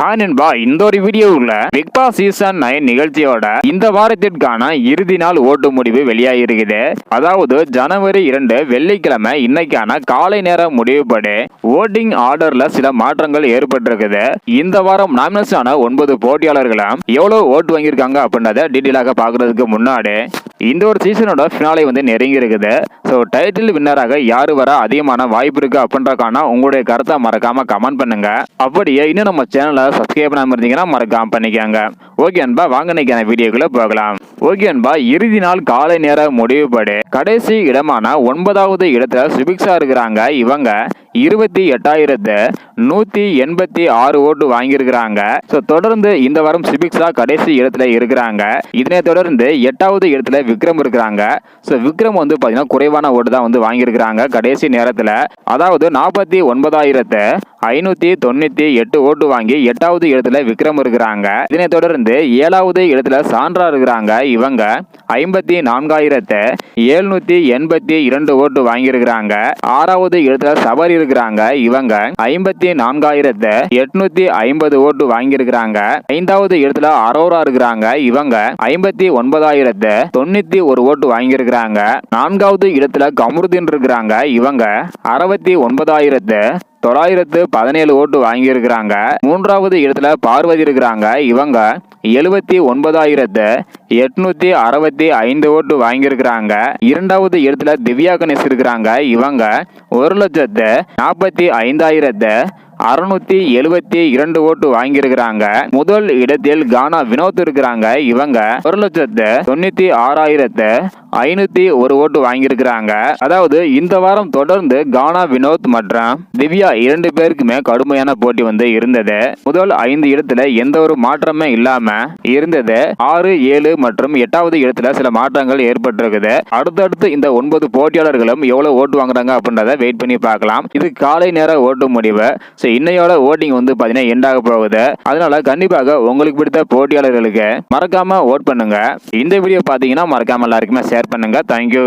Hi நண்பா இந்த ஒரு வீடியோவில் பிக் பாஸ் சீசன் நைன் நிகழ்ச்சியோட இந்த வாரத்திற்கான இறுதி நாள் ஓட்டு முடிவு வெளியாகிருக்குது அதாவது ஜனவரி இரண்டு வெள்ளிக்கிழமை இன்னைக்கான காலை நேர முடிவுப்படி ஓட்டிங் ஆர்டர்ல சில மாற்றங்கள் ஏற்பட்டிருக்குது. இந்த வாரம் நாமினேஷன் ஆன ஒன்பது போட்டியாளர்களும் எவ்வளவு ஓட்டு வாங்கியிருக்காங்க அப்படின்றத டீட்டெயிலாக பார்க்கறதுக்கு முன்னாடி இந்த ஒரு சீசனோட ஃபினாலே வந்து நெருங்கி இருக்குது ஸோ டைட்டில் வின்னராக யார் வர அதிகமான வாய்ப்பு இருக்கு அப்படின்றக்கான உங்களுடைய கருத்தை மறக்காம கமெண்ட் பண்ணுங்க. அப்படியே இன்னும் நம்ம சேனலை சப்ஸ்கிரைப் பண்ணாம இருந்தீங்கன்னா மறக்காம பண்ணிக்கோங்க. ஓகே அன்பா வாங்க நினைக்கிற வீடியோக்குள்ள போகலாம். ஓகே அன்பா இறுதி நாள் காலை நேர முடிவுபடி கடைசி இடமான ஒன்பதாவது இடத்துல சுபிக்ஸா இருக்கிறாங்க இவங்க. இருபத்தி எட்டாயிரத்து நூற்றி எண்பத்தி ஆறு ஓட்டு வாங்கியிருக்கிறாங்க. ஸோ தொடர்ந்து இந்த வாரம் சிபிக்ஸா கடைசி இடத்துல இருக்கிறாங்க. இதனை தொடர்ந்து எட்டாவது இடத்துல விக்ரம் இருக்கிறாங்க. ஸோ விக்ரம் வந்து பார்த்தீங்கன்னா குறைவான ஓட்டு தான் வந்து வாங்கியிருக்கிறாங்க கடைசி நேரத்தில். அதாவது நாற்பத்தி ஒன்பதாயிரத்து ஐநூற்றி தொண்ணூற்றி எட்டு ஓட்டு வாங்கி எட்டாவது இடத்துல விக்ரம் இருக்கிறாங்க. இதனை தொடர்ந்து ஏழாவது இடத்துல சான்றா இருக்கிறாங்க. இவங்க ஐம்பத்தி நான்காயிரத்து எழுநூற்றி எண்பத்தி இரண்டு ஓட்டு வாங்கியிருக்கிறாங்க. ஆறாவது இடத்துல சவரி இருக்கிறாங்க. இவங்க ஐம்பத்தி நான்காயிரத்து எட்நூத்தி ஐம்பது ஓட்டு வாங்கியிருக்கிறாங்க. ஐந்தாவது இடத்துல அரோரா இருக்கிறாங்க. இவங்க ஐம்பத்தி ஒன்பதாயிரத்து தொண்ணூத்தி ஒரு ஓட்டு வாங்கியிருக்கிறாங்க. நான்காவது இடத்துல கமருதீன் இருக்கிறாங்க. இவங்க அறுபத்தி ஒன்பதாயிரத்து தொள்ளாயிரத்து பதினேழு ஓட்டு வாங்கியிருக்கிறாங்க. மூன்றாவது இடத்துல பார்வதி இருக்கிறாங்க. இவங்க எழுபத்தி ஒன்பதாயிரத்து எட்நூத்தி அறுபத்தி ஐந்து ஓட்டு வாங்கியிருக்கிறாங்க. இரண்டாவது இடத்துல திவ்யா கணேஷ் இருக்கிறாங்க. இவங்க ஒரு லட்சத்து நாற்பத்தி ஐந்தாயிரத்து அறுநூத்தி எழுபத்தி இரண்டு ஓட்டு வாங்கியிருக்கிறாங்க. முதல் இடத்தில் கானா வினோத் இருக்கிறாங்க. இவங்க ஒரு லட்சத்து தொண்ணூத்தி ஆறாயிரத்து ஐநூத்தி ஒரு ஓட்டு வாங்கியிருக்கிறாங்க. அதாவது இந்த வாரம் தொடர்ந்து கானா வினோத் மற்றும் திவ்யா இரண்டு பேருக்குமே கடுமையான போட்டி வந்து இருந்தது. முதல் ஐந்து இடத்துல எந்த ஒரு மாற்றமே இல்லாம இருந்தது. ஆறு ஏழு மற்றும் எட்டாவது இடத்துல சில மாற்றங்கள் ஏற்பட்டிருக்குது. அடுத்தடுத்து இந்த ஒன்பது போட்டியாளர்களும் எவ்வளவு ஓட்டு வாங்குறாங்க அப்படின்றத வெயிட் பண்ணி பார்க்கலாம். இது காலை நேர ஓட்டு முடிவு. ஸோ இன்னையோட ஓட்டிங் வந்து பார்த்தீங்கன்னா எண்ட் போகுது. அதனால கண்டிப்பாக உங்களுக்கு பிடித்த போட்டியாளர்களுக்கு மறக்காம ஓட் பண்ணுங்க. இந்த வீடியோ பார்த்தீங்கன்னா மறக்காம எல்லாருக்குமே ஷேர் பண்ணுங்க. தேங்க்யூ